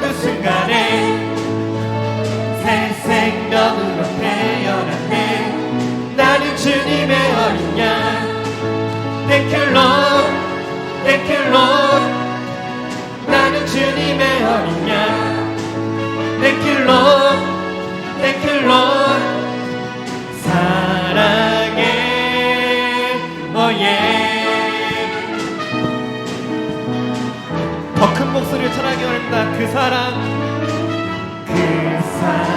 그 순간에 새 생명으로 태어났네 나는 주님의 어린 양 you Lord 나는 주님의 어린 양 Lord 그 사랑. 그 사랑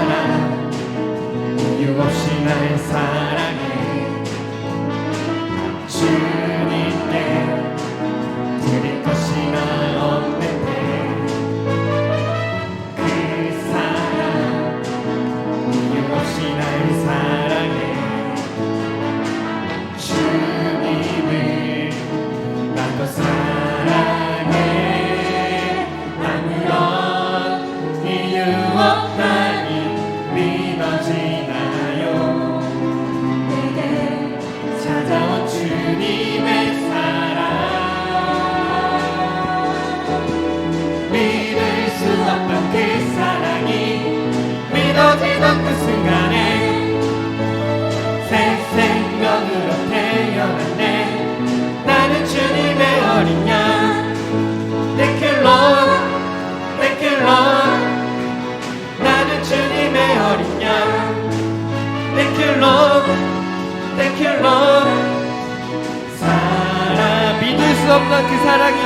없는 그 사랑이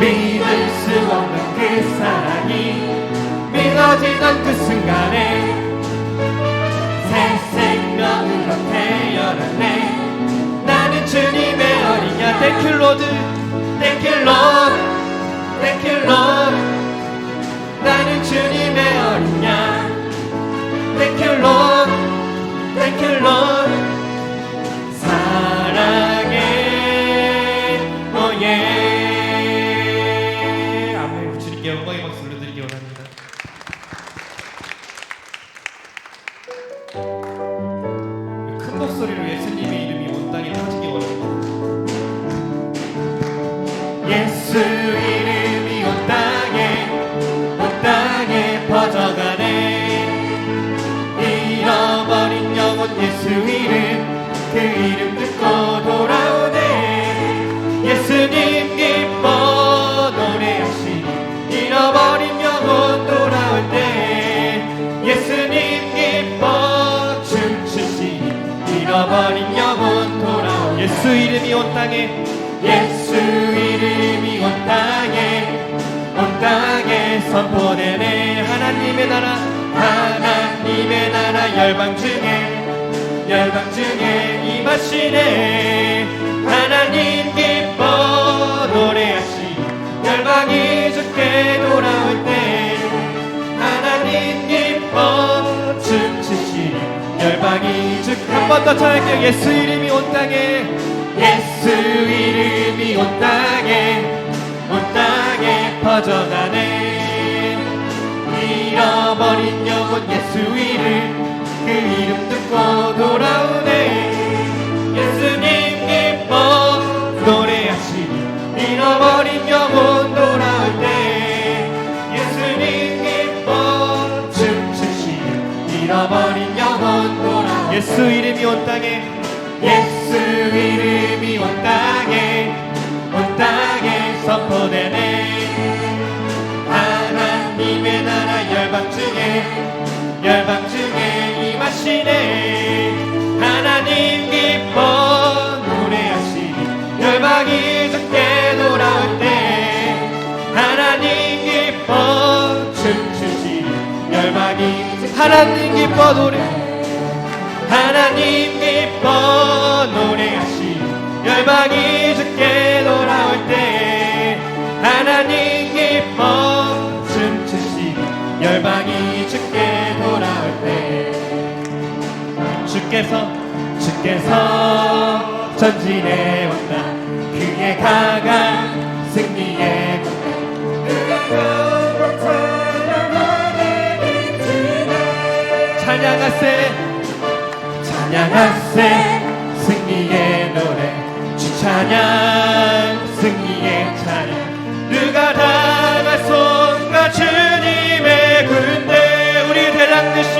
믿을 수 없는 그 사랑이 믿어지던 그 순간에 새 생명으로 태어났네 나는 주님의 어린 양 Thank you Lord 나는 주님의 어린 양 Lord 사랑 그 이름 듣고 돌아오네. 예수님 기뻐 노래하시니 잃어버린 영혼 돌아올 때. 예수님 기뻐 춤추시니 잃어버린 영혼 돌아올 때. 예수 이름이 온 땅에 예수 이름이 온 땅에 온 땅에 선포되네. 하나님의 나라 하나님의 나라 열방 중에 열방 중에 임 하시네. 하나님 기뻐 노래하시. 열방이 주께 돌아올 때 하나님 기뻐 춤추시니 열방이 주께 한번 더 찬양할게요. 예수 이름이 온 땅에. 예수 이름이 온 땅에. 온 땅에 퍼져가네. 잃어버린 영혼 예수 이름. 그 이름 듣고 돌아오네 예수 이름이 온 땅에. 예수 이름이 온 땅에 온 땅에 선포되네. 하나님의 나라 열방 중에 열방 중에 임하시네. 하나님 기뻐 노래하시니 열방이 주께 돌아올 때. 하나님 기뻐 춤추시니 열방이 하나님 기뻐 노래. 하나님 기뻐 노래하시 열방이 주께 돌아올 때 하나님 기뻐 춤추시 열방이 주께 돌아올 때 주께서 주께서 전진해 온다. 그의 강한 승리의 찬양하세 찬양하세. 승리의 노래. 주 찬양 승리의 찬양. 누가 당하손가 주님의 군대 우리 대장 되신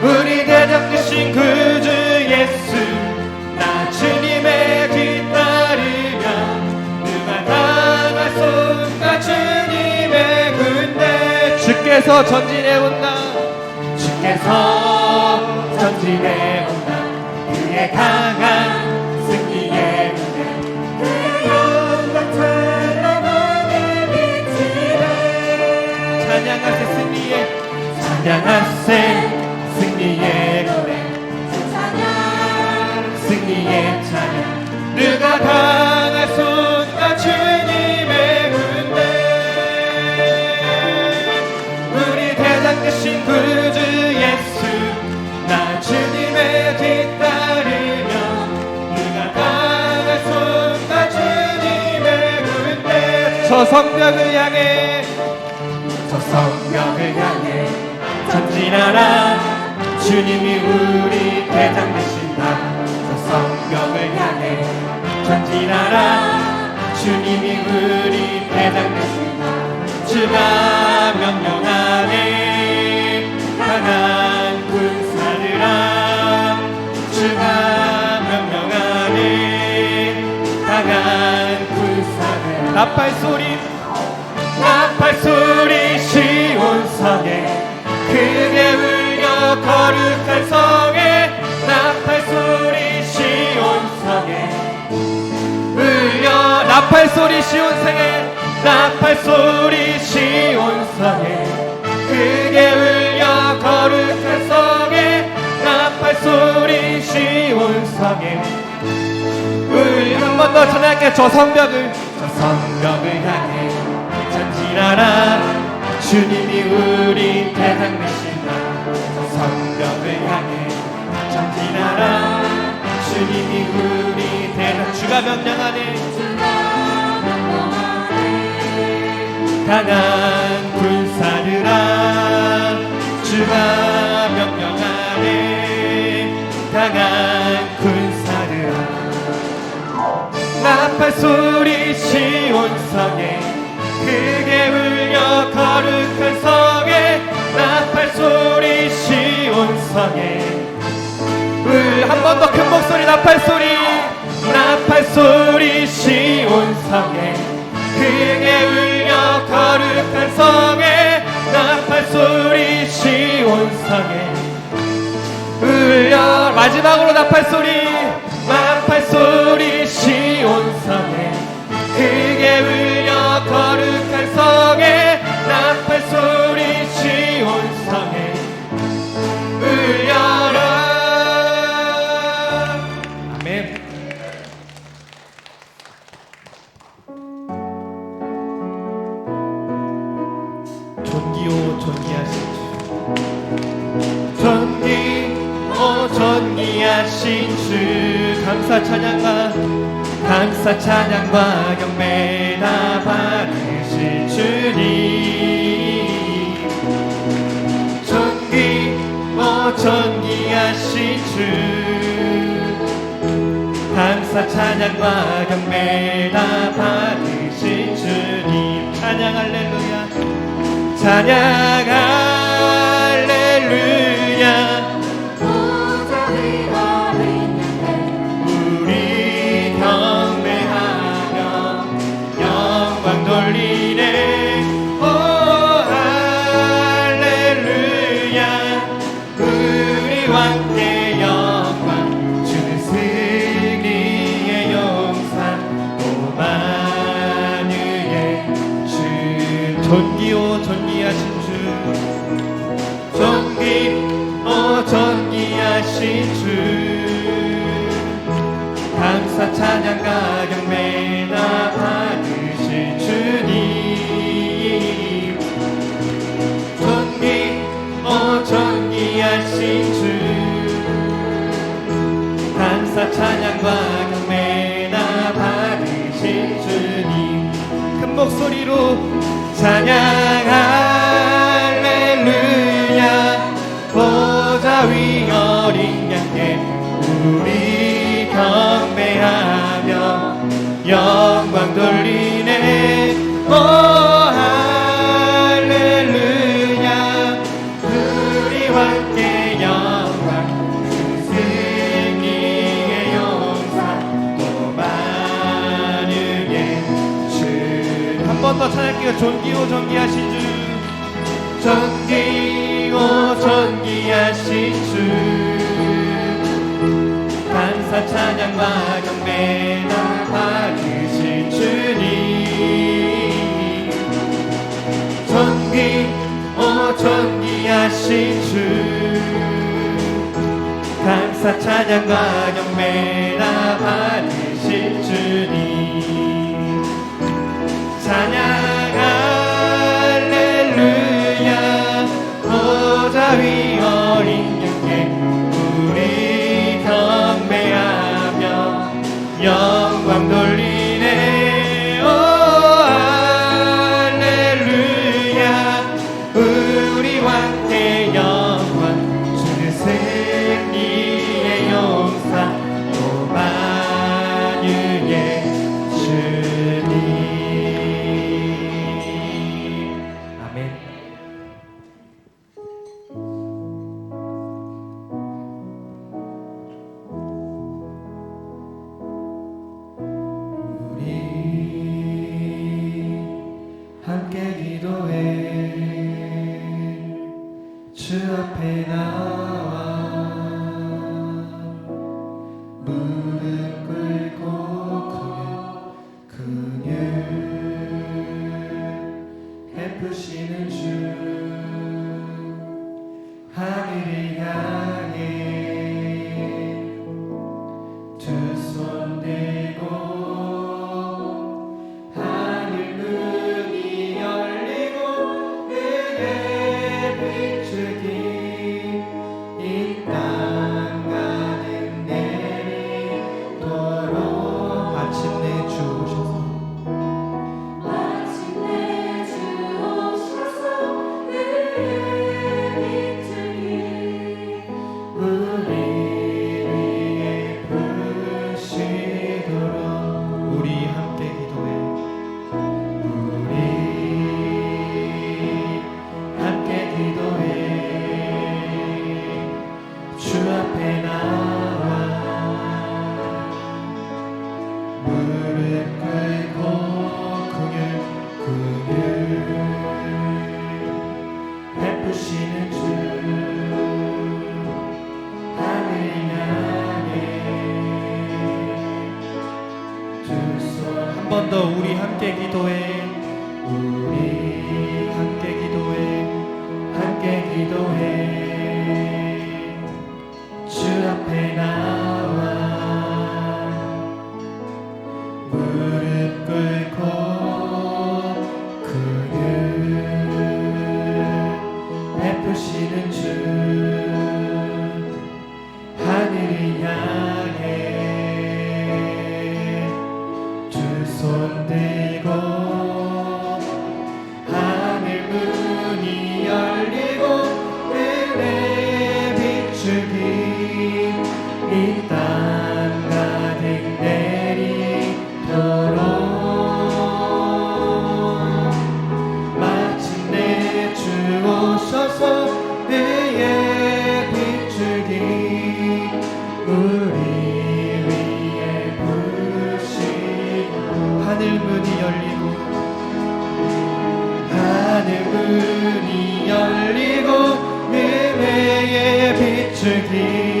우리 대장 되신 구주 예수 나 주님의 뒤따르며 누가 당하손가 주님의 군대. 주께서 전진해 온다. 주께서 전진해 온다. 그의 강한 승리의 무대. 그의 영광 찬란하게 비치네 찬양하세 승리의 찬양하세 승리의 노래. 승리의 찬양. 누가 강 저 성벽을 향해. 저 성벽을 향해 전진하라. 주님이 우리 대장 되신다. 저 성벽을 향해 전진하라. 주님이 우리 대장 되신다. 주가 명령하네 나팔 소리 나팔 소리 시온성에 크게 울려 거룩한 성에 나팔 소리 시온성에. 울려 나팔 소리 시온생에 나팔 소리 시온성에. 크게 울려 거룩한 성에 나팔 소리 시온성에 울려 한번더 찬양할게 저 성벽을. 저 성벽을 향해 전진하라 주님이 우리 대장 되신다. 저 성벽을 향해 전진하라 주님이 우리 대장 주가 명령하네 강한 군사들아 주가 강한 군사들아 나팔 소리 시온 성에 크게 울려 거룩한 성에 나팔 소리 시온 성에. 한번 더 큰 목소리 나팔 소리. 나팔 소리 시온 성에. 크게 찬양과 경배 다 받으실 주님. 찬양 할렐루야. 찬양 할 주 존귀오 존귀하신 주. 주 감사 찬양과 경배 나 받으실 주님. 존귀 오 존귀하신 주. 감사 찬양과 경배 나 받으실 주님. 큰 목소리로 찬양 할 위 어린 양께 우리 경배하며 영광 돌리네. 오 할렐루야. 우리와 함께 영광 승리의 용사 또 만유의 주한 번더 찬양할게요 존귀오 존귀하신 주. 존귀 오 존귀하신 주 감사 찬양과 경배나 받으실 주님. 존귀 오 존귀하신 주 감사 찬양과 경배나 받으실 주님. 찬양 보 우리 비추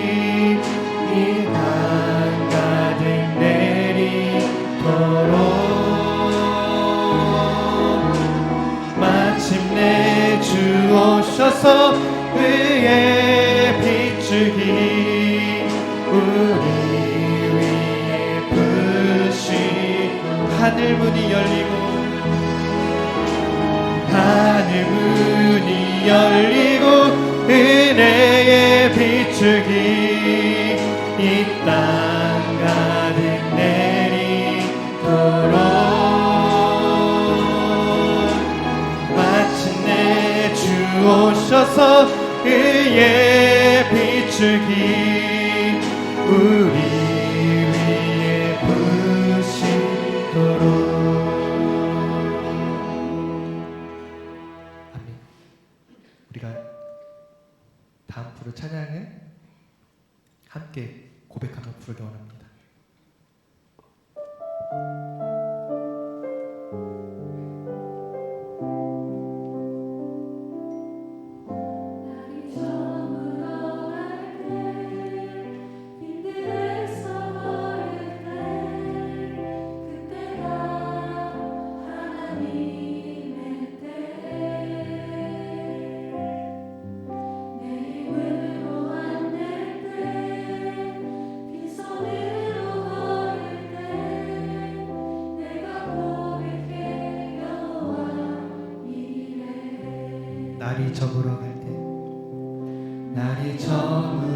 주실 기우리. 날이 저물어갈 때. 날이 저물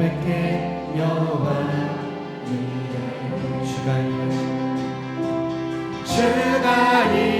고백해 여호와 이의 주가 주가 이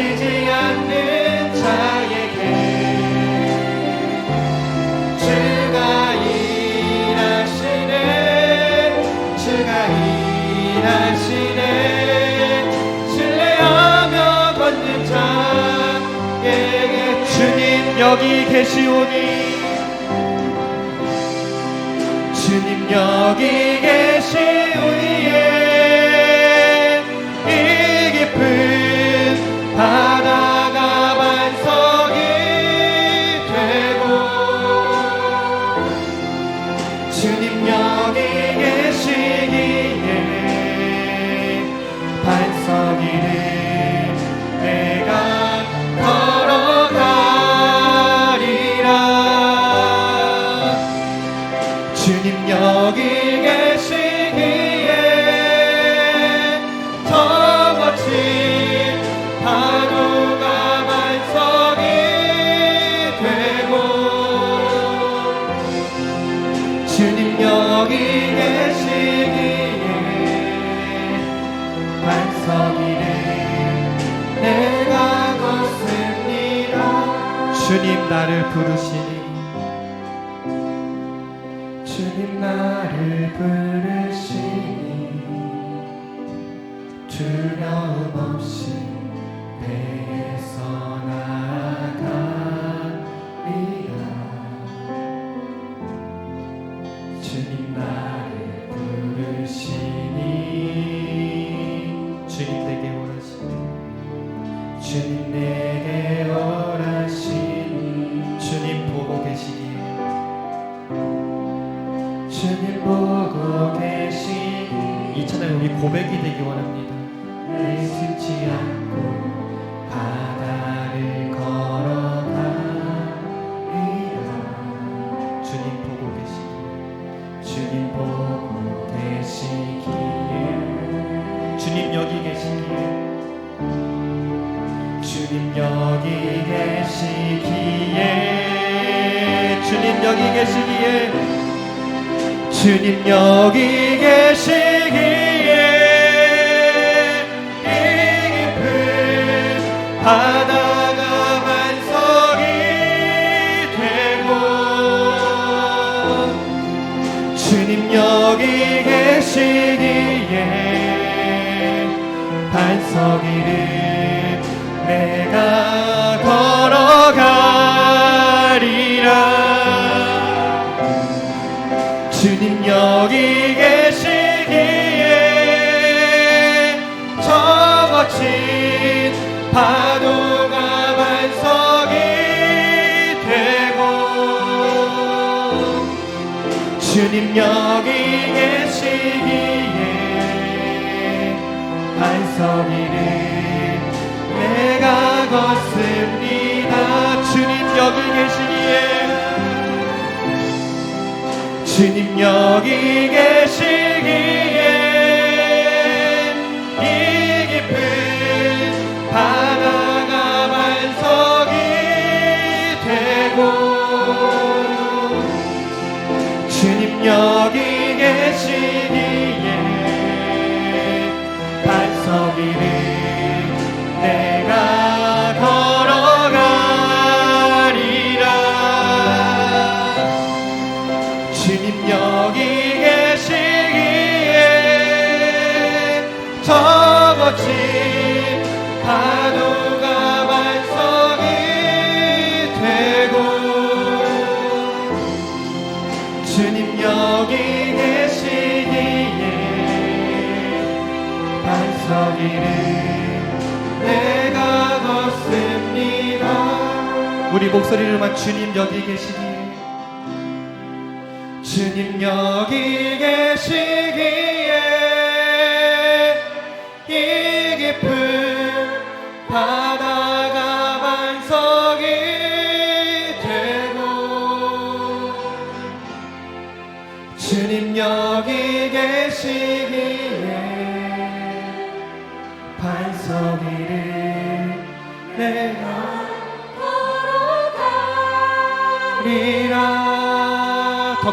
아끼지 않는 자에게 주가 일하시네 주가 일하시네. 신뢰하며 걷는 자에게 주님 여기 계시오니 주님 여기 계시오니. 나를 부르시니 우리 고백이 되기 원합니다. 내쉬지 않고 바다를 걸어가리라. 주님 보고 계시기. 주님 보고 계시기에. 주님 여기 계시기에 주님 여기 계시기에. 주님 여기 계시기에. 주님 여기 계시기에 반석이를 내가 걸어가리라. 주님 여기 걷습니다. 주님 여기 계시기에. 주님 여기 계시기에. 이 깊은 바다 우리 목소리로만 주님 여기 계시기에 주님 여기 계시기에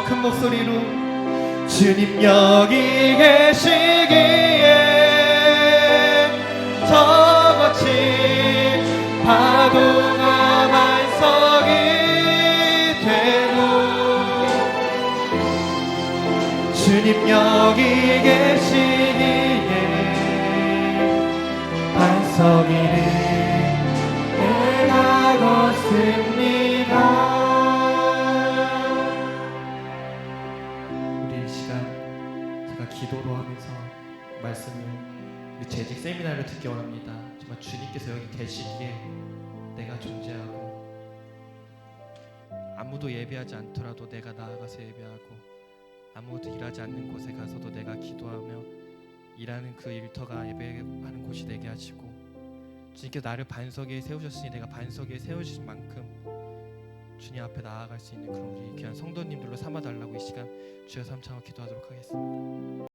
큰 목소리로 주님 여기 계시기에 저 거친 파도가 반석이 되고 주님 여기 계시기에 반석이를 내 기도로 하면서 말씀을 우리 재직 세미나를 듣기 원합니다. 정말 주님께서 여기 계시기에 내가 존재하고 아무도 예배하지 않더라도 내가 나아가서 예배하고 아무도 일하지 않는 곳에 가서도 내가 기도하며 일하는 그 일터가 예배하는 곳이 되게 하시고 주님께서 나를 반석 위에 세우셨으니 내가 반석 위에 세우신 만큼 주님 앞에 나아갈 수 있는 그런 우리 귀한 성도님들로 삼아달라고 이 시간 주여 삼창을 기도하도록 하겠습니다.